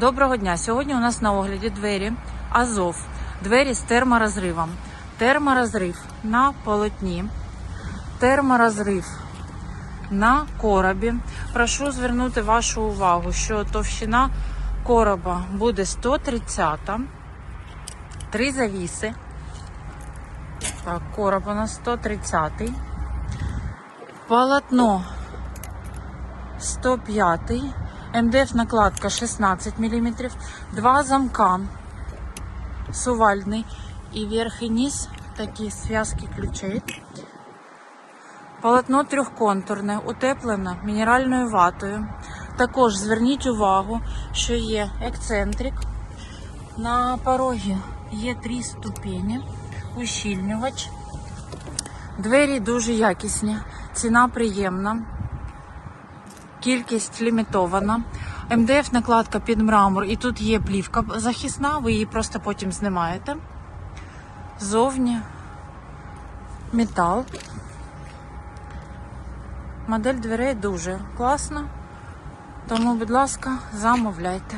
Доброго дня! Сьогодні у нас на огляді двері Азов. Двері з терморозривом. Терморозрив на полотні. Терморозрив на коробі. Прошу звернути вашу увагу, що товщина короба буде 130. Три завіси. Так, короб у нас 130. Полотно 105. МДФ накладка 16 мм. Два замка. Сувальний і верх і низ. Такі зв'язки ключей. Полотно трьохконтурне, утеплене мінеральною ватою. Також зверніть увагу, що є ексцентрик. На порогі є три ступені, ущільнювач. Двері дуже якісні, ціна приємна. Кількість лімітована. МДФ накладка під мрамор, і тут є плівка захисна, ви її просто потім знімаєте. Зовні метал. Модель дверей дуже класна. Тому, будь ласка, замовляйте.